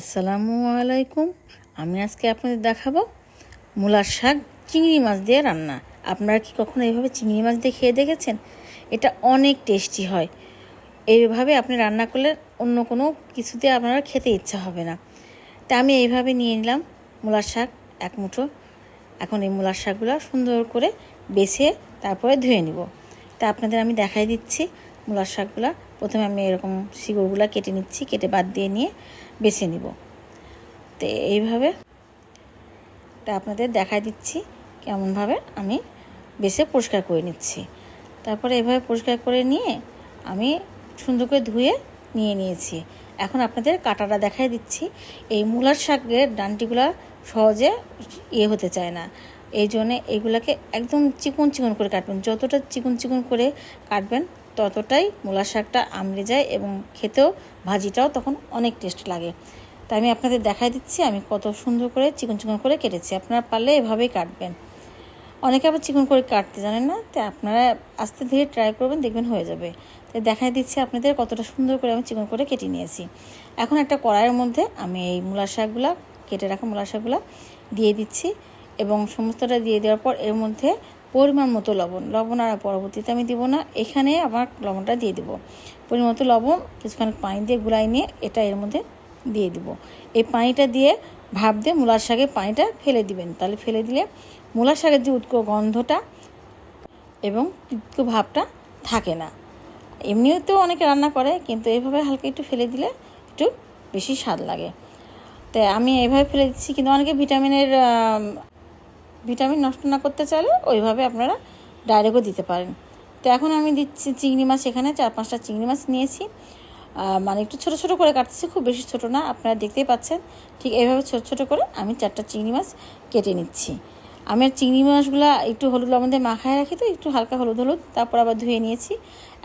আসসালামু আলাইকুম। আমি আজকে আপনাদের দেখাবো মূলার শাক চিংড়ি মাছ দিয়ে রান্না। আপনারা কি কখনো এইভাবে চিংড়ি মাছ দিয়ে খেয়ে দেখেছেন? এটা অনেক টেস্টি হয়। এইভাবে আপনি রান্না করলে অন্য কোনো কিছুতে আপনারা খেতে ইচ্ছা হবে না। তা আমি এইভাবে নিয়ে নিলাম মূলার শাক এক মুঠো। এখন এই মূলার শাকগুলো সুন্দর করে বেছে তারপরে ধুয়ে নিব। তা আপনাদের আমি দেখাই দিচ্ছি। মূলার শাকগুলো প্রথমে আমি এরকম শিকড়গুলো কেটে নিচ্ছি, কেটে বাদ দিয়ে নিয়ে বেছে নিব। তো এইভাবে তা আপনাদের দেখাই দিচ্ছি কেমনভাবে আমি বেছে পরিষ্কার করে নিচ্ছি। তারপরে এভাবে পরিষ্কার করে নিয়ে আমি সুন্দর করে ধুয়ে নিয়ে নিয়েছি। এখন আপনাদের কাটাটা দেখাই দিচ্ছি। এই মূলার শাকের ডান্টিগুলো সহজে ইয়ে হতে চায় না। এই জন্যে এইগুলোকে একদম চিকন চিকন করে কাটবেন। যতটা চিকন চিকন করে কাটবেন ততটাই মূলা শাকটা আমড়ে যায় এবং খেতেও ভাজিটাও তখন অনেক টেস্ট লাগে। তাই আমি আপনাদের দেখাই দিচ্ছি, আমি কত সুন্দর করে চিকন চিকন করে কেটেছি। আপনারা পারলে এভাবেই কাটবেন। অনেকে আবার চিকন করে কাটতে জানেন না, তাই আপনারা আস্তে ধীরে ট্রাই করবেন, দেখবেন হয়ে যাবে। তাই দেখাই দিচ্ছি আপনাদের কতটা সুন্দর করে আমি চিকন করে কেটে নিয়েছি। এখন একটা কড়াইয়ের মধ্যে আমি এই মূলা শাকগুলা, কেটে রাখা মূলা শাকগুলা দিয়ে দিচ্ছি এবং সমস্তটা দিয়ে দেওয়ার পর এর মধ্যে পরিমাণ মতো লবণ। লবণ আর পরবর্তীতে আমি দিব না। এখানে আমার লবণটা দিয়ে দিব। পরিমাণ মতো লবণ কিছুক্ষণ পানি দিয়ে গুলাই নিয়ে এটা এর মধ্যে দিয়ে দিব। এই পানিটা দিয়ে ভাপ দিয়ে মূলার শাকের পানিটা ফেলে দিবেন। তাহলে ফেলে দিলে মূলার শাকের যে উৎকো গন্ধটা এবং তিতকো ভাবটা থাকে না। এমনিও তো অনেকে রান্না করে, কিন্তু এইভাবে হালকা একটু ফেলে দিলে একটু বেশি স্বাদ লাগে। তাই আমি এইভাবে ফেলে দিচ্ছি, কিন্তু অনেকে ভিটামিনের ভিটামিন নষ্ট না করতে চাইলে ওইভাবে আপনারা ডাইরেক্টও দিতে পারেন। তো এখন আমি দিচ্ছি চিংড়ি মাছ এখানে, চার পাঁচটা চিংড়ি মাছ নিয়েছি। মানে একটু ছোটো ছোটো করে কাটতেছি, খুব বেশি ছোটো না, আপনারা দেখতেই পাচ্ছেন। ঠিক এইভাবে ছোটো ছোটো করে আমি চারটা চিংড়ি মাছ কেটে নিচ্ছি। আমি আর চিংড়ি মাছগুলো একটু হলুদ লবণ দিয়ে মাখায় রাখি তো, একটু হালকা হলুদ হলুদ, তারপর আবার ধুয়ে নিয়েছি।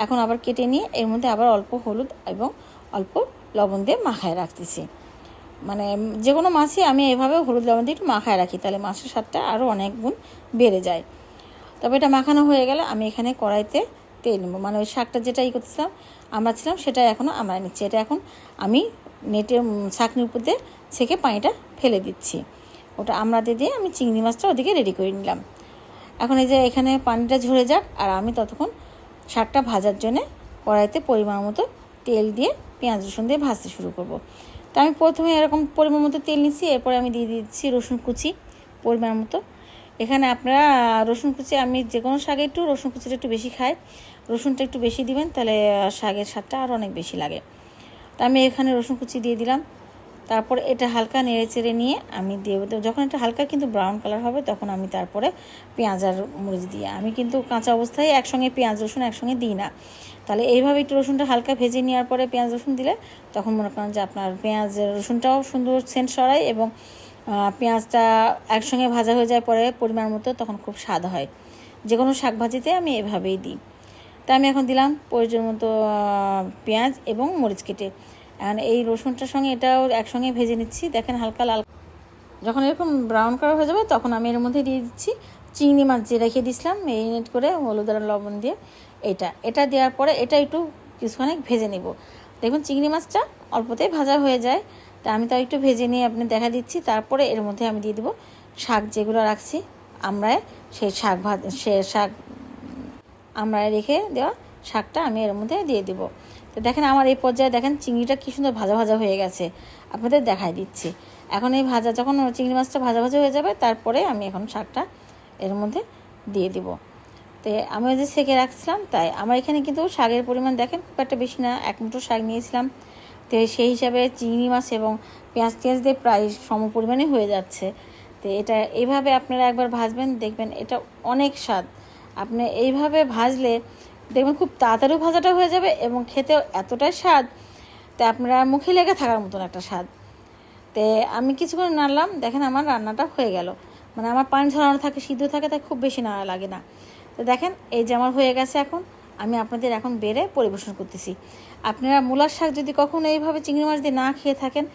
এখন আবার কেটে নিয়ে এর মধ্যে আবার অল্প হলুদ এবং অল্প লবণ দিয়ে মাখায় রাখতেছি। মানে যে কোনো মাছই আমি এভাবে হলুদ লবণ দিয়ে একটু মাখায় রাখি, তাহলে মাছের স্বাদটা আরও অনেক গুণ বেড়ে যায়। তবে এটা মাখানো হয়ে গেলে আমি এখানে কড়াইতে তেল নেব। মানে ওই শাকটা যেটা করতেছিলাম, আমরা ছিলাম, সেটা এখনও আমরা নিচ্ছি। এটা এখন আমি নেটে শাকনির উপর দিয়ে ছেঁকে পানিটা ফেলে দিচ্ছি। ওটা আমরা দিয়ে দিয়ে আমি চিংড়ি মাছটা ওদিকে রেডি করে নিলাম। এখন এই যে এখানে পানিটা ঝরে যাক, আর আমি ততক্ষণ শাকটা ভাজার জন্যে কড়াইতে পরিমাণ মতো তেল দিয়ে পেঁয়াজ, রসুন দিয়ে ভাজতে শুরু করব। তা আমি প্রথমে এরকম পরিমাণ মতো তেল নিচ্ছি, এরপরে আমি দিয়ে দিচ্ছি রসুন কুচি পরিমাণ মতো। এখানে আপনারা রসুন কুচি, আমি যে কোনো শাকে একটু রসুন কুচিটা একটু বেশি খাই, রসুনটা একটু বেশি দিবেন, তাহলে শাকের স্বাদটা আরও অনেক বেশি লাগে। তা আমি এখানে রসুন কুচি দিয়ে দিলাম। তারপর এটা হালকা নেড়ে চেড়ে নিয়ে আমি দিয়ে দেবো। যখন এটা হালকা কিন্তু ব্রাউন কালার হবে, তখন আমি তারপরে পেঁয়াজ আর মরিচ দিয়ে। আমি কিন্তু কাঁচা অবস্থায় একসঙ্গে পেঁয়াজ, রসুন একসঙ্গে দিই না। তাহলে এইভাবে একটু রসুনটা হালকা ভেজে নেওয়ার পরে পেঁয়াজ, রসুন দিলে তখন মনে করেন যে আপনার পেঁয়াজ, রসুনটাও সুন্দর সেন্ট সরায় এবং পেঁয়াজটা একসঙ্গে ভাজা হয়ে যায় পরে পরিমাণ মতো, তখন খুব স্বাদ হয়। যে কোনো শাক ভাজিতে আমি এভাবেই দিই। তা আমি এখন দিলাম প্রয়োজন মতো পেঁয়াজ এবং মরিচ কেটে। এখন এই রসুনটার সঙ্গে এটাও একসঙ্গে ভেজে নিচ্ছি। দেখেন হালকা লাল। যখন এরকম ব্রাউন কালার হয়ে যাবে, তখন আমি এর মধ্যে দিয়ে দিচ্ছি চিংড়ি মাছ যে রেখে দিয়েছিলাম মেরিনেট করে হলুদ আর লবণ দিয়ে এটা। এটা দেওয়ার পরে এটা একটু কিছুক্ষণ ভেজে নেব। দেখুন চিংড়ি মাছটা অল্পতেই ভাজা হয়ে যায়। তা আমি তাও একটু ভেজে নিয়ে আপনি দেখা দিচ্ছি। তারপরে এর মধ্যে আমি দিয়ে দেবো শাক যেগুলো রাখছি আমরা সেই শাক ভাজ সে শাক আমরা রেখে দেওয়া শাকটা আমি এর মধ্যে দিয়ে দেবো। তো দেখেন আমার এই পর্যায়ে দেখেন চিংড়িটা কী সুন্দর ভাজা ভাজা হয়ে গেছে। আপনাদের দেখাই দিচ্ছি। এখন এই ভাজা যখন চিংড়ি মাছটা ভাজা ভাজা হয়ে যাবে, তারপরে আমি এখন শাকটা এর মধ্যে দিয়ে দিব। তো আমি যে সেকে রাখছিলাম, তাই আমার এখানে কিন্তু শাকের পরিমাণ দেখেন খুব একটা বেশি না, এক মুঠো শাক নিয়েছিলাম। তো সেই হিসাবে চিংড়ি মাছ এবং পেঁয়াজ টেঁয়াজ দিয়ে প্রায় সম পরিমাণে হয়ে যাচ্ছে। তো এটা এইভাবে আপনারা একবার ভাজবেন, দেখবেন এটা অনেক স্বাদ। আপনি এইভাবে ভাজলে দেখবেন খুব তাড়াতাড়ি ভাজাটা হয়ে যাবে এবং খেতেও এতটাই স্বাদ তো আপনারা মুখে লেগে থাকার মতন একটা স্বাদ। তো আমি কিছুক্ষণ নাড়লাম, দেখেন আমার রান্নাটা হয়ে গেল। মানে আমার পানি ঝরানো থাকে, সিদ্ধ থাকে, তাই খুব বেশি নাড়া লাগে না। তো দেখেন, এই যে আমার হয়ে গেছে এখন, আমি আপনাদের এখন বেড়ে পরিবেশন করতেছি। আপনারা মূলার শাক যদি কখনো এইভাবে চিংড়ি মাছ দিয়ে না খেয়ে থাকেন,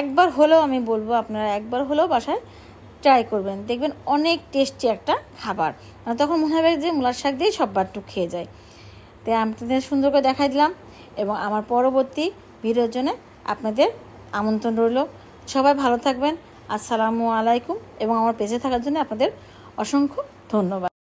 একবার হলেও আমি বলব, আপনারা একবার হলেও বাসায় ট্রাই করবেন। দেখবেন অনেক টেস্টি একটা খাবার। মানে তখন মনে হবে যে মূলার শাক দিয়েই সব বারটুক খেয়ে যায়। তাই আপনাদের সুন্দর করে দেখাই দিলাম এবং আমার পরবর্তী ভিডিওর জন্য আপনাদের আমন্ত্রণ রইল। সবাই ভালো থাকবেন। আসসালামু আলাইকুম এবং আমার পেজে থাকার জন্য আপনাদের অসংখ্য ধন্যবাদ।